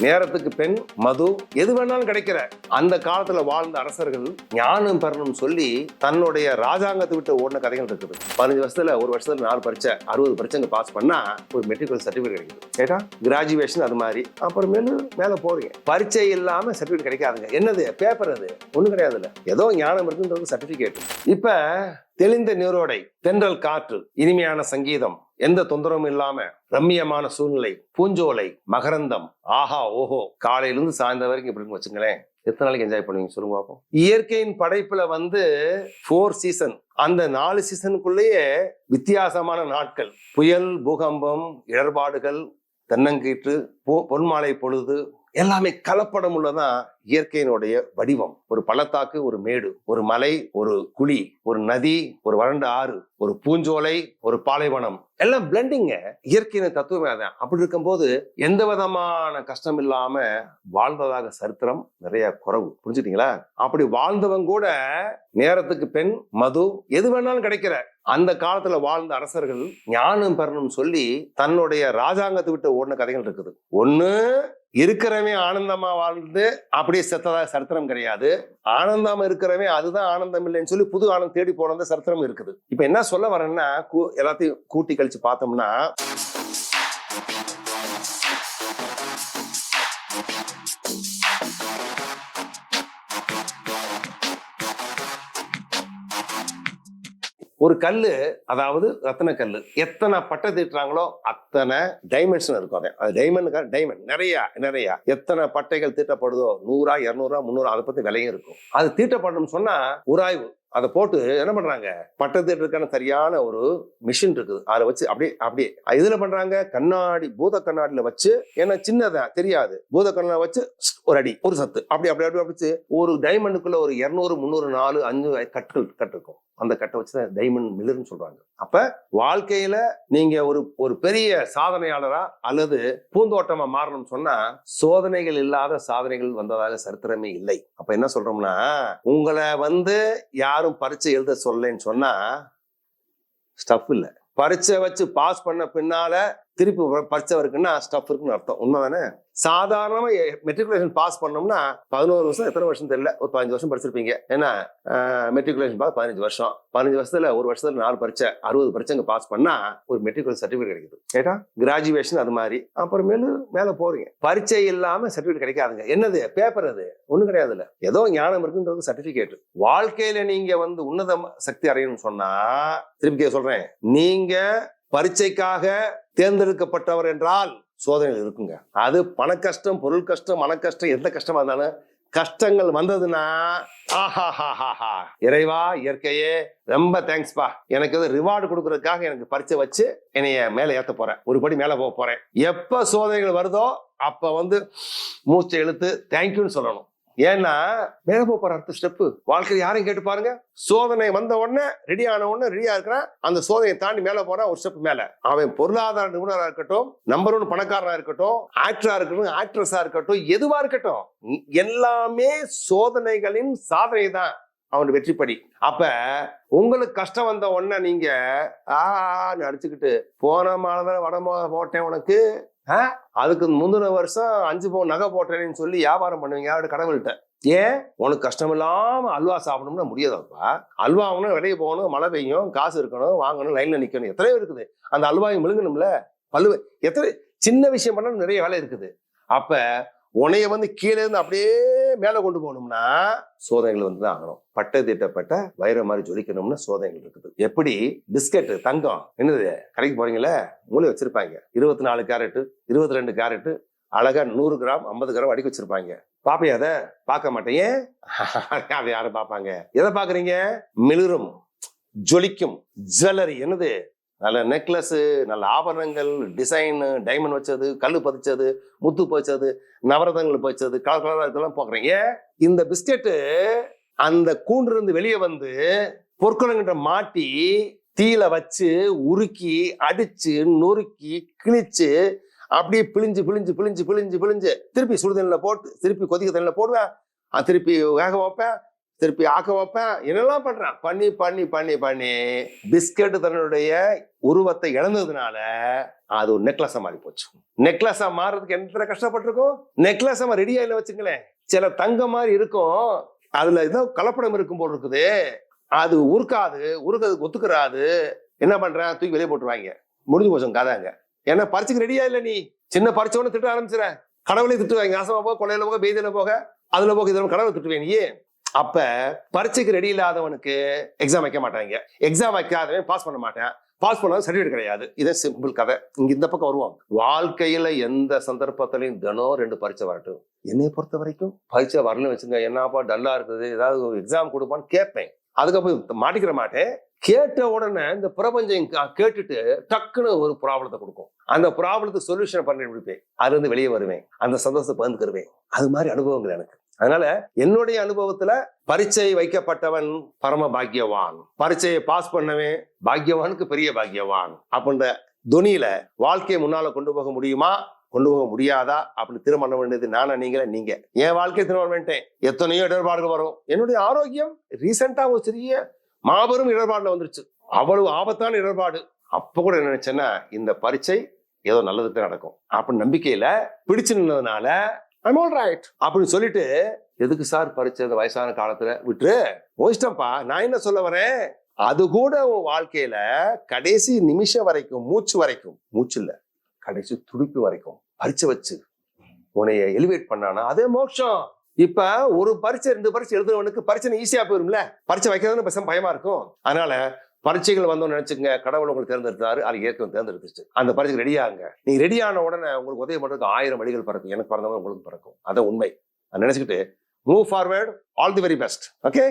நேரத்துக்கு பெண் மது எது வேணாலும் கிடைக்கிற. அந்த காலத்துல வாழ்ந்த அரசர்கள் ஞானம் பெறணும்னு சொல்லி தன்னுடைய ராஜாங்கத்தை விட்டு ஓடின கதைகள் இருக்குது. பதினஞ்சு வருஷத்துல ஒரு வருஷத்துல நாலு பரீட்சை அறுபது பரீட்சைங்க பாஸ் பண்ணா ஒரு மெட்ரிகுலர் சர்டிஃபிகேட் கிடைக்குது. கேட்டா? கிராஜுவேஷன் அது மாதிரி. அப்புறமேலு மேல போறீங்க. பரீட்சை இல்லாம சர்டிஃபிகேட் கிடைக்காதுங்க. என்னது? பேப்பர் அது? ஒண்ணும் கிடையாதுல்ல. ஏதோ ஞானம் இருக்குன்றது சர்டிஃபிகேட் இப்ப தெளிந்த நீரோடை தென்றல் காற்று இனிமையான சங்கீதம் எந்த தொந்தரவும் இல்லாம ரம்மியமான சூழ்நிலை பூஞ்சோலை மகரந்தம் ஆஹா ஓஹோ காலையிலிருந்து சாயந்தரம் வரைக்கும் இப்படி வச்சுங்களேன் எத்தனை நாளைக்கு என்ஜாய் பண்ணுவீங்க? சொல்லுங்க பார்ப்போம் இயற்கையின் படைப்புல வந்து ஃபோர் சீசன் அந்த நாலு சீசனுக்குள்ளேயே வித்தியாசமான நாட்கள். புயல் பூகம்பம் இடர்பாடுகள் தென்னங்கீற்று பொ- பொன்மாலை பொழுது எல்லாமே கலப்படம் உள்ளதான் இயற்கையினுடைய வடிவம். ஒரு பள்ளத்தாக்கு ஒரு மேடு ஒரு மலை ஒரு குழி ஒரு நதி ஒரு வறண்ட ஆறு ஒரு பூஞ்சோலை ஒரு பாலைவனம். எல்லாம் பிளண்டிங்க இயற்கையின் தத்துவமே அதான். அப்படி இருக்கும்போது எந்த விதமான கஷ்டம் இல்லாம வாழ்ந்ததாக சரித்திரம் நிறைய குறைவு. புரிஞ்சுட்டீங்களா? அப்படி வாழ்ந்தவங்க கூட நேரத்துக்கு பெண் மது எது வேணாலும் கிடைக்கிற. அந்த காலத்துல வாழ்ந்த அரசர்கள் ஞானம் பெறணும்னு சொல்லி தன்னுடைய ராஜாங்கத்தை விட்டு ஓடின கதைகள் இருக்குது. ஒண்ணு இருக்கிறவன் ஆனந்தமா வாழ்ந்து அப்படி அப்படியே செத்ததா சரித்திரம் கிடையாது. ஆனந்தம் இருக்கிறவன் அதுதான் ஆனந்தம் இல்லைன்னு சொல்லி புது ஆனந்தம் தேடி போனது சரித்திரம் இருக்குது. இப்ப என்ன சொல்ல வரேன்னா கூ- எல்லாத்தையும் கூட்டி கழிச்சு பார்த்தோம்னா ஒரு கல் அதாவது ரத்தின எத்தனை பட்டை தீட்டுறாங்களோ அத்தனை டைமென்ஷன் இருக்கும் அதை அது டைமண்ட் டைமண்ட் நிறையா நிறையா எத்தனை பட்டைகள் தீட்டப்படுதோ நூறா இரநூறா முந்நூறா அதை பற்றி விலையும் இருக்கும் அது தீட்டப்படணும்னு சொன்னால் உராய்வு அதை போட்டு என்ன பண்ணுறாங்க பட்டை தீட்டுறதுக்கான சரியான ஒரு மிஷின் இருக்குது அதை வச்சு அப்படியே அப்படியே இதில் பண்ணுறாங்க கண்ணாடி பூத கண்ணாடியில் வச்சு ஏன்னா சின்னதான் தெரியாது பூத கண்ணாடி வச்சு ஒரு அடி ஒரு சத்து அப்படி அப்படி அப்படி அப்படிச்சு ஒரு டைமண்டுக்குள்ள ஒரு இரநூறு முந்நூறு நாலு அஞ்சு கட்டுகள் கட்டு இருக்கும் அந்த கட்டை வச்சு தான் டைமண்ட் மில்லர்னு சொல்றாங்க. அப்ப வாழ்க்கையில நீங்க ஒரு ஒரு பெரிய சாதனையாளரா அல்லது பூந்தோட்டமா மாறணும்னு சொன்னா சோதனைகள் இல்லாத சாதனைகள் வந்ததாக சரித்திரமே இல்லை. அப்ப என்ன சொல்றோம்னா உங்களை வந்து யாரும் பரிச்சை எழுத சொல்லலைன்னு சொன்னா ஸ்டஃப் இல்லை. பரிச்சை வச்சு பாஸ் பண்ண பின்னால திருப்பி பரீட்சை இருக்குன்னா ஸ்டஃப் இருக்குன்னு அர்த்தம். உண்மைதானே? சாதாரணமா மெட்ரிகுலேஷன் பாஸ் பண்ணோம்னா பதினோரு வருஷம் எத்தனை வருஷம் தெரியல? ஒரு பதினஞ்சு வருஷம் படிச்சிருப்பீங்க. ஏன்னா மெட்ரிகுலேஷன் பாஸ் பதினஞ்சு வருஷம். பதினஞ்சு வருஷத்துல ஒரு வருஷத்துல நாலு பரீட்சை அறுபது பரீட்சைங்க பாஸ் பண்ணா ஒரு மெட்ரிகுலேஷன் சர்டிஃபிகேட் கிடைக்குது. கேட்டா கிராஜுவேஷன் அது மாதிரி. அப்புறமேலு மேல போறீங்க. பரீட்சை இல்லாம சர்டிஃபிகேட் கிடைக்காதுங்க. என்னது? பேப்பர் அது? ஒண்ணும் கிடையாதுல்ல. ஏதோ ஞானம் இருக்குன்றது சர்டிபிகேட் வாழ்க்கையில நீங்க வந்து உன்னத சக்தி அடையணும்னு சொன்னா திருப்பி சொல்றேன். நீங்க பரீட்சைக்காக தேர்ந்தெடுக்கப்பட்டவர் என்றால் சோதனைகள் இருக்குங்க. அது பண கஷ்டம் பொருள் கஷ்டம் மன கஷ்டம் எந்த கஷ்டமா இருந்தாலும் கஷ்டங்கள் வந்ததுன்னா ஆஹாஹாஹாஹா இறைவா இயற்கையே ரொம்ப தேங்க்ஸ்பா எனக்கு இது ரிவார்டு கொடுக்கறதுக்காக எனக்கு பரிச்சை வச்சு என்னைய மேல ஏத்த போறேன். ஒரு படி மேல போக போறேன். எப்ப சோதனைகள் வருதோ அப்ப வந்து மூச்சை இழுத்து தேங்க்யூன்னு சொல்லணும். ஏன்னா மேல போற அடுத்த ஸ்டெப் வாழ்க்கையில் யாரையும் கேட்டு பாருங்க. சோதனை வந்த உடனே ரெடி ஆன உடனே ரெடியா இருக்கிறான். அந்த சோதனையை தாண்டி மேல போறான் ஒரு ஸ்டெப் மேல. அவன் பொருளாதார நிபுணரா இருக்கட்டும் நம்பர் ஒன் பணக்காரனா இருக்கட்டும் ஆக்டரா இருக்கட்டும் ஆக்ட்ரஸா இருக்கட்டும் எதுவா இருக்கட்டும் எல்லாமே சோதனைகளின் சாதனை தான் அவன் வெற்றிப்படி. அப்ப உங்களுக்கு கஷ்டம் வந்த உடனே நீங்க ஆன்னு அடிச்சுக்கிட்டு போன மாதம் வடமா போட்டேன் உனக்கு. அதுக்கு முந்தின வருஷம் அஞ்சு பவுன் நகை போட்டேன்னு சொல்லி வியாபாரம் பண்ணுவீங்க யாரோட கடவுள்கிட்ட ஏன்? உனக்கு கஷ்டம் இல்லாம அல்வா சாப்பிடணும்னா முடியாதப்பா. அல்வா வாங்கணும் வெளியே போகணும் மழை பெய்யும் காசு இருக்கணும் வாங்கணும் லைன்ல நிக்கணும். எத்தனையோ இருக்குது? அந்த அல்வாயை முழுங்கணும்ல? பல்லு எத்தனை சின்ன விஷயம் பண்ணாலும் நிறைய வேலை இருக்குது. அப்ப உனைய வந்து கீழே இருந்து அப்படியே மேலே கொண்டு போகணும்னா சோதனைகள் வந்து தான் ஆகணும். பட்ட திட்டப்பட்ட வைரம் மாதிரி ஜொலிக்கணும்னு சோதனைகள் இருக்குது. எப்படி? பிஸ்கட் தங்கம் என்னது? கடைக்கு போறீங்களே? மூளை வச்சிருப்பாங்க. இருபத்தி நாலு கேரட்டு இருபத்தி ரெண்டு கேரட்டு அழகா நூறு கிராம் ஐம்பது கிராம் அடிக்க வச்சிருப்பாங்க. பாப்பையா அதை? பார்க்க மாட்டேன். அதை யாரும் பார்ப்பாங்க? எதை பாக்குறீங்க மிளிரும் ஜொலிக்கும் ஜுவல்லரி என்னது? நல்ல நெக்லஸ்ஸு நல்ல ஆபரணங்கள் டிசைனு டைமண்ட் வச்சது கல் பதிச்சது முத்து பதிச்சது நவரதங்கள் பதிச்சது கலர் கலராக இதெல்லாம் பார்க்குறேன். ஏன்? இந்த பிஸ்கெட்டு அந்த கூண்டிலிருந்து வெளியே வந்து பொற்குளங்கிட்ட மாட்டி தீயில வச்சு உருக்கி அடிச்சு நொறுக்கி கிழிச்சு அப்படியே பிழிஞ்சு பிழிஞ்சு பிழிஞ்சு பிழிஞ்சு பிழிஞ்சு திருப்பி சுடுதண்ணில் போட்டு திருப்பி கொதிக்க தண்ணியில் போடுவேன். திருப்பி வேக வைப்பேன். திருப்பி ஆக்க வைப்பேன். என்னெல்லாம் பண்றான்? பண்ணி பண்ணி பண்ணி பண்ணி பிஸ்கட் தன்னுடைய உருவத்தை இழந்ததுனால அது ஒரு நெக்லஸா மாறி போச்சு. நெக்லஸா மாறுறதுக்கு எந்த கஷ்டப்பட்டிருக்கும்? நெக்லஸ் ரெடியா இல்லை வச்சுங்களேன். சில தங்க மாதிரி இருக்கும். அதுல ஏதோ கலப்படம் இருக்கும் போல் இருக்குது. அது உருக்காது உருக்கிறதுக்கு ஒத்துக்கிறாது. என்ன பண்றேன்? தூக்கி வெளியே போட்டுருவாங்க. முடிஞ்சு போச்சு கதைங்க. ஏன்னா பரிச்சுக்கு ரெடியா இல்லை நீ? சின்ன பரிச்சை திட்ட ஆரம்பிச்சிட கடவுளே திட்டுவாங்க. ஆசமா போக கொலையில போக பெய்தில போக அதுல போக இதுல கடவுளை திட்டுவேன் ஏன் அப்ப பரீட்சைக்கு ரெடி இல்லாதவனுக்கு எக்ஸாம் வைக்க மாட்டாங்க. எக்ஸாம் வைக்காதவன் பாஸ் பண்ண மாட்டேன். பாஸ் பண்ணாத சர்டிஃபிகேட் கிடையாது. இதே சிம்பிள் கதை. இங்க இந்த பக்கம் வருவோம். வாழ்க்கையில எந்த சந்தர்ப்பத்திலையும் தினம் ரெண்டு பரீட்சை வரட்டும். என்னை பொறுத்த வரைக்கும் பரீட்சை வரலன்னு வச்சுங்க என்னப்பா டல்லா இருக்குது. ஏதாவது ஒரு எக்ஸாம் கொடுப்பான்னு கேட்பேன். அதுக்கப்புறம் மாட்டிக்கிற மாட்டேன். கேட்ட உடனே இந்த பிரபஞ்சம் கா- கேட்டுட்டு டக்குன்னு ஒரு ப்ராப்ளத்தை கொடுக்கும். அந்த ப்ராப்ளத்துக்கு சொல்யூஷன் பண்ணி கொடுப்பேன் அதுல இருந்து வெளியே வருவேன். அந்த சந்தோஷத்தை பகிர்ந்துக்கிருவேன். அது மாதிரி அனுபவங்கள் எனக்கு. அதனால என்னுடைய அனுபவத்துல பரீட்சை வைக்கப்பட்டவன் பரம பாக்கியவான். பரீட்சையை பாஸ் பண்ணவே பாக்கியவானுக்கு பெரிய பாக்கியவான். அப்படின்ற துணியில வாழ்க்கையை முன்னால கொண்டு போக முடியுமா? கொண்டு போக முடியாதா? அப்படின்னு திருமணம் பண்ண வேண்டியது நானா நீங்களே? நீங்க. என் வாழ்க்கையை திருமணம் பண்ணிட்டேன். எத்தனையோ இடர்பாடுகள் வரும். என்னுடைய ஆரோக்கியம் ரீசெண்டா ஒரு சிறிய மாபெரும் இடர்பாடுல வந்துருச்சு. அவ்வளவு ஆபத்தான இடர்பாடு. அப்ப கூட என்ன நினைச்சேன்னா இந்த பரீட்சை ஏதோ நல்லதுக்கு நடக்கும். அப்படின்னு நம்பிக்கையில பிடிச்சு நின்றதுனால ஐம் ஆல் ரைட் அப்படின்னு சொல்லிட்டு எதுக்கு சார் பறிச்ச அந்த வயசான காலத்துல? விட்டுரு. போயிட்டப்பா நான் என்ன சொல்ல வரேன்? அது கூட உன் வாழ்க்கையில கடைசி நிமிஷம் வரைக்கும் மூச்சு வரைக்கும் மூச்சு இல்ல கடைசி துடிப்பு வரைக்கும் பறிச்சு வச்சு உன்னைய எலிவேட் பண்ணானா? அதே மோட்சம். இப்ப ஒரு பரீட்சை ரெண்டு பரீட்சை எழுதுறவனுக்கு பரீட்சை ஈஸியா போயிரும்ல. பரீட்சை வைக்கிறதுன்னு பசங்க பயமா இருக்கும். அதனால பரீட்சைகள் வந்தோம்னு நினைச்சுங்க கடவுள் உங்களுக்கு தேர்ந்தெடுத்தாரு அது ஏற்கனவே தேர்ந்தெடுத்துச்சு அந்த பரீட்சைக்கு ரெடி ஆகுங்க. ரெடியான ரெடி ஆன உடனே உங்களுக்கு உதவி பண்றதுக்கு ஆயிரம் வழிகள் பிறக்கும். எனக்கு பிறந்தவங்க உங்களுக்கு பிறக்கும். அதான் உண்மை. அதை நினைச்சுக்கிட்டு move forward all the very best okay